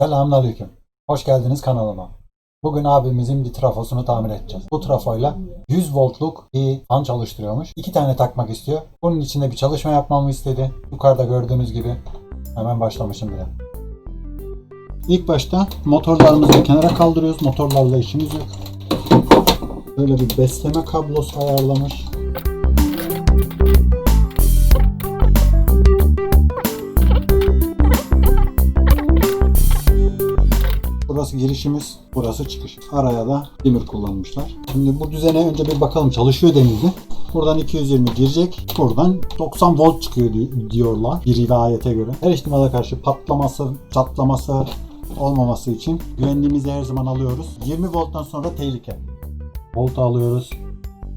Selamünaleyküm. Hoş geldiniz kanalıma. Bugün abimizin bir trafosunu tamir edeceğiz. Bu trafoyla 100 voltluk bir fan çalıştırıyormuş. İki tane takmak istiyor. Bunun içinde bir çalışma yapmamı istedi. Yukarıda gördüğünüz gibi hemen başlamışım bile. İlk başta motorlarımızı kenara kaldırıyoruz. Motorlarla işimiz yok. Böyle bir besleme kablosu ayarlamış. Girişimiz, burası çıkış. Araya da demir kullanmışlar. Şimdi bu düzene önce bir bakalım çalışıyor denildi. Buradan 220 girecek. Buradan 90 volt çıkıyor di- diyorlar bir rivayete göre. Her ihtimale karşı patlaması, çatlaması olmaması için güvenliğimizi her zaman alıyoruz. 20 volttan sonra tehlike. Voltu alıyoruz.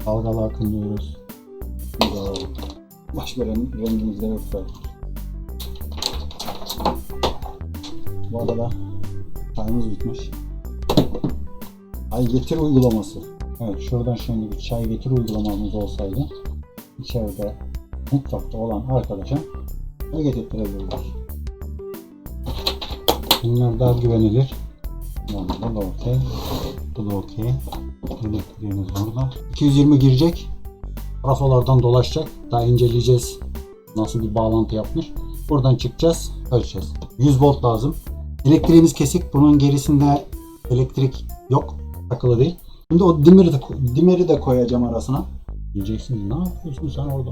Dalgalı akım diyoruz. Başka renk- rengimiz de yok zaten. Bu arada Çayımız bitmiş. Ay getir uygulaması. Evet şuradan şimdi bir çay getir uygulamamız olsaydı içeride mutfakta olan arkadaşa ne getirtirebilirler. Bunlar daha güvenilir. Yani bu da okey. Bu da okey. Elektriğimiz burada. 220 girecek. Rafalardan dolaşacak. Daha inceleyeceğiz. Nasıl bir bağlantı yapmış. Buradan çıkacağız. Ölçeceğiz. 100 volt lazım. Elektriğimiz kesik. Bunun gerisinde elektrik yok. Takılı değil. Şimdi o dimeri de, dimeri de koyacağım arasına. Diyeceksiniz ne yapıyorsun sen orada?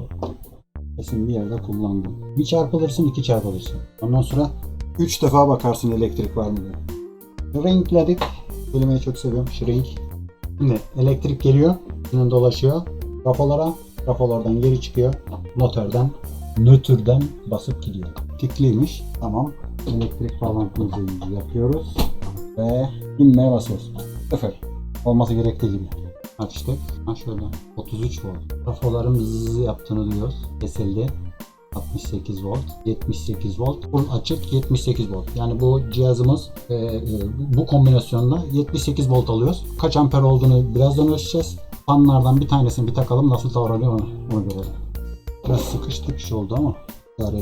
Kesin bir yerde kullandın. Bir çarpılırsın, iki çarpılırsın. Ondan sonra üç defa bakarsın elektrik var mı diye. Renkledik. Kelimeyi çok seviyorum. Shrink. Şimdi elektrik geliyor. Içinden dolaşıyor. Rafolara. Rafolardan geri çıkıyor. Notörden nötrden basıp gidiyor. Tikliymiş. Tamam. Elektrik bağlantımızı yapıyoruz. Ve inmeye basıyoruz. Sıfır. Olması gerektiği gibi. Açtık. Ha şöyle. 33 volt. Rafoların yaptığını duyuyoruz. Kesildi. 68 volt, 78 volt, full açık 78 volt. Yani bu cihazımız e, e, bu kombinasyonla 78 volt alıyoruz. Kaç amper olduğunu birazdan ölçeceğiz. Fanlardan bir tanesini bir takalım nasıl davranıyor onu, onu görelim. Biraz sıkıştık iş oldu ama idare.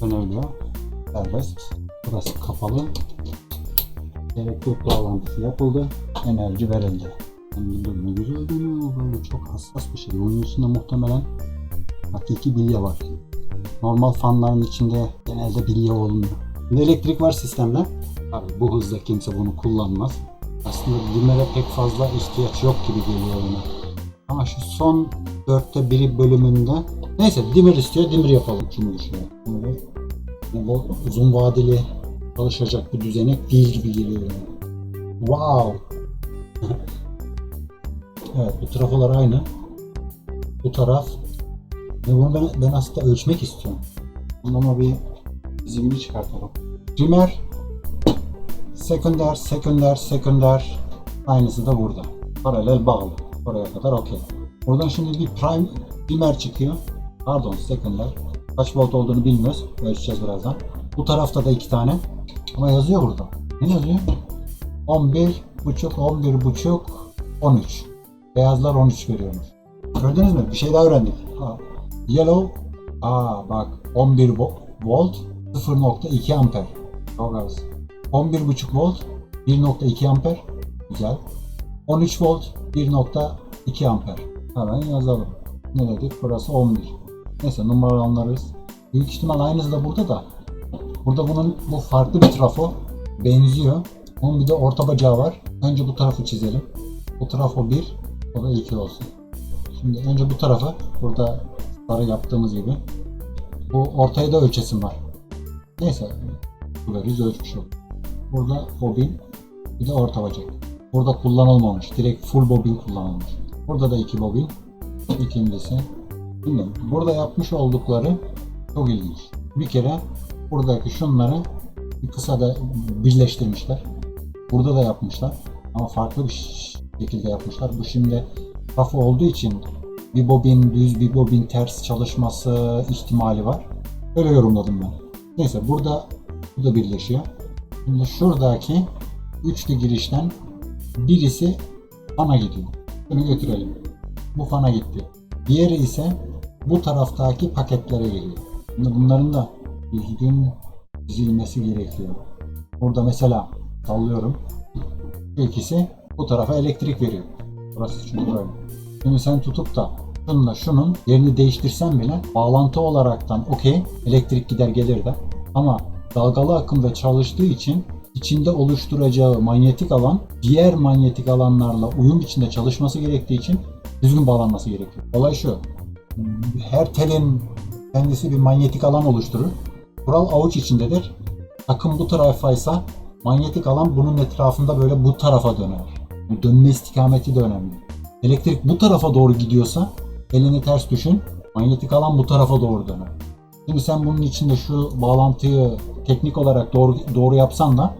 Dönebiliyor. Serbest. Burası kapalı. Elektrik bağlantısı yapıldı. Enerji verildi. Yani dur, ne güzel dönüyor böyle çok hassas bir şey. Bunun içinde muhtemelen hakiki bilye var. Normal fanların içinde genelde bilye olmuyor. Bir elektrik var sistemde. Tabii bu hızda kimse bunu kullanmaz. Aslında dimere pek fazla ihtiyaç yok gibi geliyor bana. Ama şu son dörtte biri bölümünde neyse dimir istiyor dimir yapalım şunu düşünüyorum. Yani bu uzun vadeli çalışacak bir düzenek değil gibi geliyor bana. Wow! evet bu trafolar aynı. Bu taraf ve bunu ben, ben aslında ölçmek istiyorum. Ama bir çizimini çıkartalım. Primer, sekonder, sekonder, sekonder. Aynısı da burada. Paralel bağlı. Oraya kadar okey. Buradan şimdi bir prime primer çıkıyor. Pardon sekonder. Kaç volt olduğunu bilmiyoruz. Ölçeceğiz birazdan. Bu tarafta da iki tane. Ama yazıyor burada. Ne yazıyor? 11 buçuk, 11 buçuk, 13. Beyazlar 13 veriyormuş. Gördünüz mü? Bir şey daha öğrendik. Ha. Yellow, aa bak 11 vo- volt, 0.2 amper. Çok az. 11.5 volt, 1.2 amper. Güzel. 13 volt, 1.2 amper. Hemen yazalım. Ne dedik? Burası 11. Neyse numaralanlarız. Büyük ihtimal aynısı da burada da. Burada bunun bu farklı bir trafo. Benziyor. Onun bir de orta bacağı var. Önce bu tarafı çizelim. Bu trafo 1, o da 2 olsun. Şimdi önce bu tarafı burada sarı yaptığımız gibi. Bu ortaya da ölçesim var. Neyse. Biz ölçmüş olduk. Burada bobin, bir de orta bacak. Burada kullanılmamış. Direkt full bobin kullanılmış. Burada da iki bobin. İkincisi. Şimdi burada yapmış oldukları çok ilginç. Bir kere buradaki şunları bir kısa da birleştirmişler. Burada da yapmışlar. Ama farklı bir şekilde yapmışlar. Bu şimdi rafı olduğu için bir bobin düz bir bobin ters çalışması ihtimali var. Öyle yorumladım ben. Neyse burada bu da birleşiyor. Şimdi şuradaki üçlü girişten birisi fana gidiyor. Bunu götürelim. Bu fana gitti. Diğeri ise bu taraftaki paketlere geliyor. Şimdi bunların da düzgün çizilmesi gerekiyor. Burada mesela sallıyorum. Bu ikisi bu tarafa elektrik veriyor. Burası çünkü böyle. Şimdi sen tutup da şununla şunun yerini değiştirsen bile bağlantı olaraktan okey elektrik gider gelir de ama dalgalı akımda çalıştığı için içinde oluşturacağı manyetik alan diğer manyetik alanlarla uyum içinde çalışması gerektiği için düzgün bağlanması gerekiyor. Olay şu. Her telin kendisi bir manyetik alan oluşturur. Kural avuç içindedir. Akım bu tarafaysa manyetik alan bunun etrafında böyle bu tarafa döner. Dönme istikameti de önemli. Elektrik bu tarafa doğru gidiyorsa elini ters düşün. Manyetik alan bu tarafa doğru döner. Şimdi sen bunun içinde şu bağlantıyı teknik olarak doğru doğru yapsan da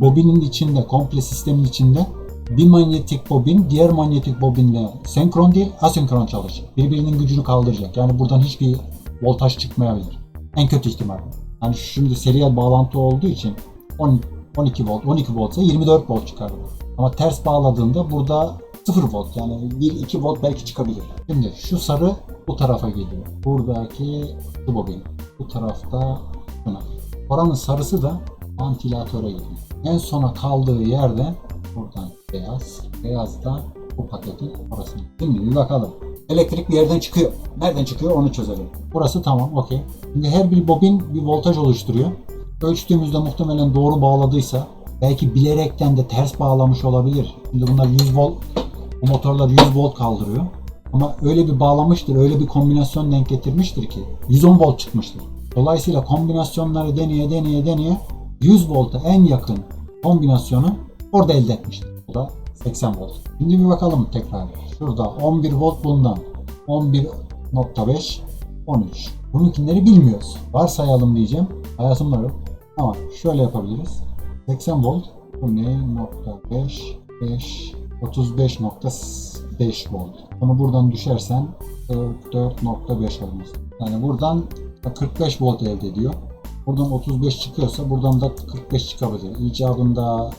bobinin içinde, komple sistemin içinde bir manyetik bobin diğer manyetik bobinle senkron değil, asenkron çalışır. Birbirinin gücünü kaldıracak. Yani buradan hiçbir voltaj çıkmayabilir. En kötü ihtimal. Yani şimdi serial bağlantı olduğu için 10, 12 volt, 12 voltsa 24 volt çıkardı. Ama ters bağladığında burada 0 volt yani 1-2 volt belki çıkabilir. Şimdi şu sarı bu tarafa geliyor. Buradaki şu bobin. Bu tarafta şuna. Oranın sarısı da vantilatöre gidiyor. En sona kaldığı yerde buradan beyaz. Beyaz da bu paketin orasını. Şimdi bir bakalım. Elektrik bir yerden çıkıyor. Nereden çıkıyor onu çözelim. Burası tamam okey. Şimdi her bir bobin bir voltaj oluşturuyor. Ölçtüğümüzde muhtemelen doğru bağladıysa belki bilerekten de ters bağlamış olabilir. Şimdi bunlar 100 volt bu motorlar 100 volt kaldırıyor. Ama öyle bir bağlamıştır, öyle bir kombinasyon denk getirmiştir ki 110 volt çıkmıştır. Dolayısıyla kombinasyonları deneye deneye deneye 100 volta en yakın kombinasyonu orada elde etmiştir. Bu da 80 volt. Şimdi bir bakalım tekrar. Şurada 11 volt bundan. 11.5 13. Bununkileri bilmiyoruz. Varsayalım diyeceğim. Hayatımda yok. Ama şöyle yapabiliriz. 80 volt. Bu ne? Nokta 5 5 35.5 volt. Bunu buradan düşersen 44.5 olmuş. Yani buradan 45 volt elde ediyor. Buradan 35 çıkıyorsa buradan da 45 çıkabilir. İcabında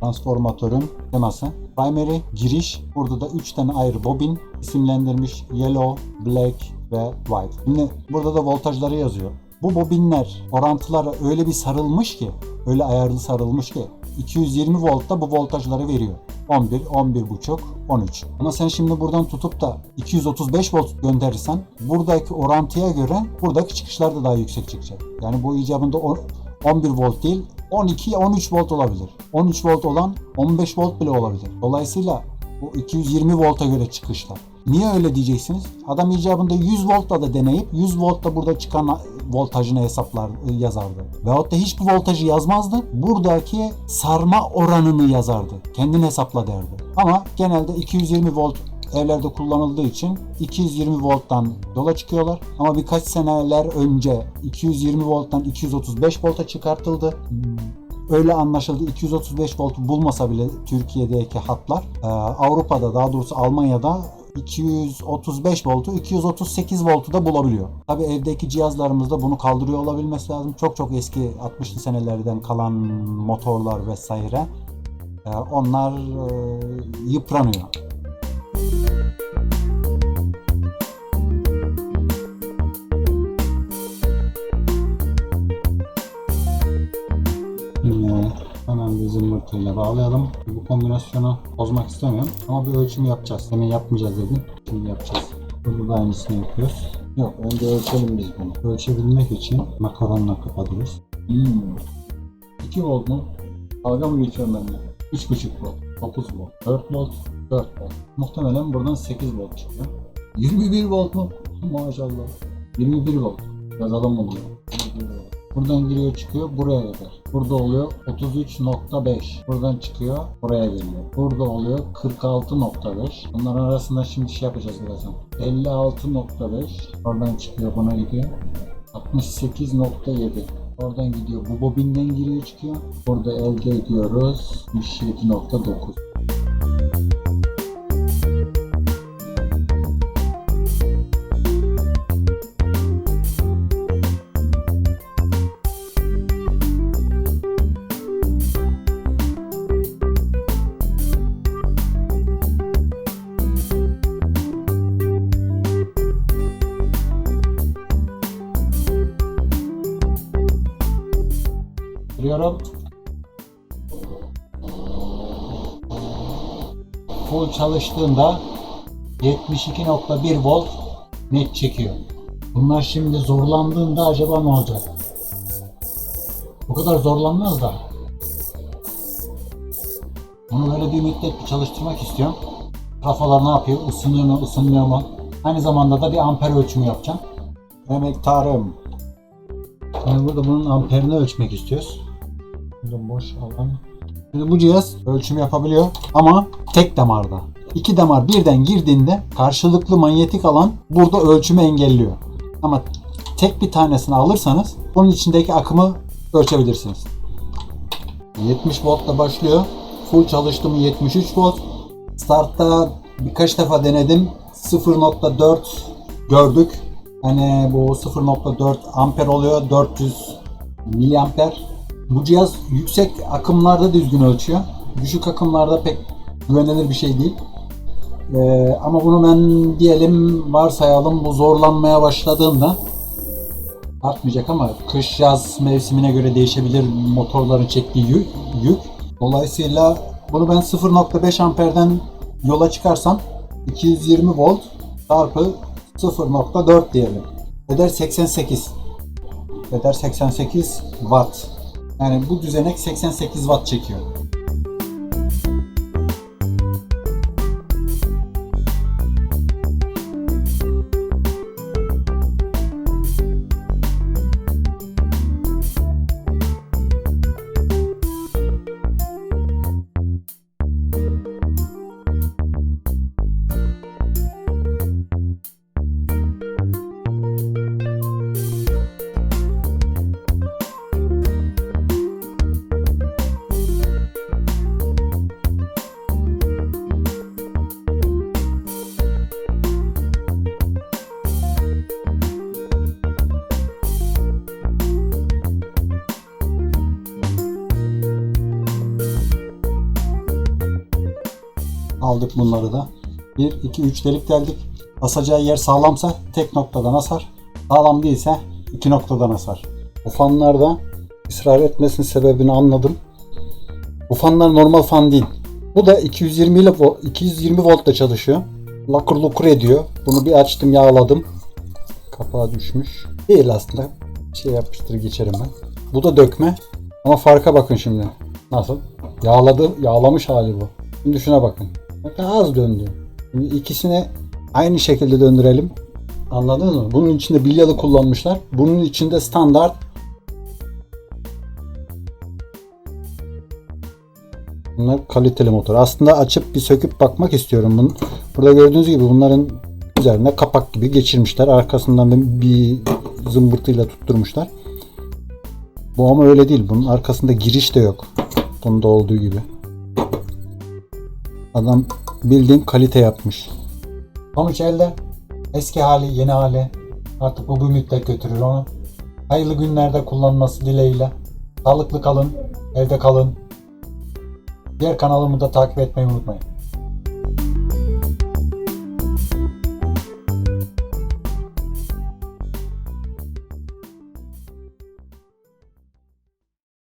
transformatörün teması. Primary giriş. Burada da 3 tane ayrı bobin isimlendirmiş. Yellow, black ve white. Şimdi burada da voltajları yazıyor. Bu bobinler orantılara öyle bir sarılmış ki, öyle ayarlı sarılmış ki 220 voltta bu voltajları veriyor. 11, 11.5, 13. Ama sen şimdi buradan tutup da 235 volt gönderirsen buradaki orantıya göre buradaki çıkışlar da daha yüksek çıkacak. Yani bu icabında o- 11 volt değil 12 13 volt olabilir. 13 volt olan 15 volt bile olabilir. Dolayısıyla bu 220 volta göre çıkışlar. Niye öyle diyeceksiniz? Adam icabında 100 voltla da deneyip 100 voltta burada çıkan voltajını hesaplar yazardı. Veyahut da hiçbir voltajı yazmazdı. Buradaki sarma oranını yazardı. Kendin hesapla derdi. Ama genelde 220 volt evlerde kullanıldığı için 220 volttan yola çıkıyorlar. Ama birkaç seneler önce 220 volttan 235 volta çıkartıldı. Öyle anlaşıldı 235 volt bulmasa bile Türkiye'deki hatlar e, Avrupa'da daha doğrusu Almanya'da 235 voltu 238 voltu da bulabiliyor. Tabi evdeki cihazlarımızda bunu kaldırıyor olabilmesi lazım. Çok çok eski 60'lı senelerden kalan motorlar vesaire e, onlar e, yıpranıyor. Hemen bir zımbırtıyla bağlayalım. Bu kombinasyonu bozmak istemiyorum ama bir ölçüm yapacağız. Demin yapmayacağız dedim. Şimdi yapacağız. Burada da aynısını yapıyoruz. Yok önce ölçelim biz bunu. Ölçebilmek için makaronla kapatırız. Hmm. 2 volt mu? Dalga mı geçiyorum ben de? 3.5 volt, 9 volt, 4 volt, 4 volt. Muhtemelen buradan 8 volt çıkıyor. 21 volt mu? Maşallah. 21 volt. Yazalım bunu? 21 volt. Buradan giriyor çıkıyor buraya kadar. Burada oluyor 33.5. Buradan çıkıyor buraya geliyor. Burada oluyor 46.5. Bunların arasında şimdi şey yapacağız birazdan. 56.5. Oradan çıkıyor buna gidiyor. 68.7. Oradan gidiyor. Bu bobinden giriyor çıkıyor. Burada elde ediyoruz 77.9. Çalıştırıyorum. Full çalıştığında 72.1 volt net çekiyor. Bunlar şimdi zorlandığında acaba ne olacak? Bu kadar zorlanmaz da. Bunu böyle bir müddet bir çalıştırmak istiyorum. Rafalar ne yapıyor? Isınıyor mu, ısınmıyor mu? Aynı zamanda da bir amper ölçümü yapacağım. Emektarım. Yani burada bunun amperini ölçmek istiyoruz. Burada boş alan. Şimdi bu cihaz ölçüm yapabiliyor ama tek damarda. İki damar birden girdiğinde karşılıklı manyetik alan burada ölçümü engelliyor. Ama tek bir tanesini alırsanız onun içindeki akımı ölçebilirsiniz. 70 voltla başlıyor. Full çalıştım 73 volt. Startta birkaç defa denedim. 0.4 gördük. Hani bu 0.4 amper oluyor. 400 miliamper. Bu cihaz yüksek akımlarda düzgün ölçüyor. Düşük akımlarda pek güvenilir bir şey değil. Ee, ama bunu ben diyelim varsayalım bu zorlanmaya başladığında artmayacak ama kış yaz mevsimine göre değişebilir motorların çektiği yük. yük. Dolayısıyla bunu ben 0.5 amperden yola çıkarsam 220 volt çarpı 0.4 diyelim. Eder 88. Eder 88 watt. Yani bu düzenek 88 watt çekiyor. Aldık bunları da. 1, 2, 3 delik deldik. Basacağı yer sağlamsa tek noktadan asar. Sağlam değilse iki noktadan asar. Bu fanlarda ısrar etmesinin sebebini anladım. Bu fanlar normal fan değil. Bu da 220 ile vo- 220 voltta çalışıyor. Lakur lukur ediyor. Bunu bir açtım yağladım. Kapağı düşmüş. Değil aslında. Şey yapıştır geçerim ben. Bu da dökme. Ama farka bakın şimdi. Nasıl? Yağladı, yağlamış hali bu. Şimdi şuna bakın. Bakın az döndü. Şimdi ikisini aynı şekilde döndürelim. Anladınız mı? Bunun içinde bilyalı kullanmışlar. Bunun içinde standart Bunlar kaliteli motor. Aslında açıp bir söküp bakmak istiyorum bunu. Burada gördüğünüz gibi bunların üzerine kapak gibi geçirmişler. Arkasından bir zımbırtıyla tutturmuşlar. Bu ama öyle değil. Bunun arkasında giriş de yok. Bunda olduğu gibi. Adam bildiğin kalite yapmış. Sonuç elde. Eski hali, yeni hali. Artık bu müddet götürür onu. Hayırlı günlerde kullanması dileğiyle. Sağlıklı kalın, evde kalın. Diğer kanalımı da takip etmeyi unutmayın.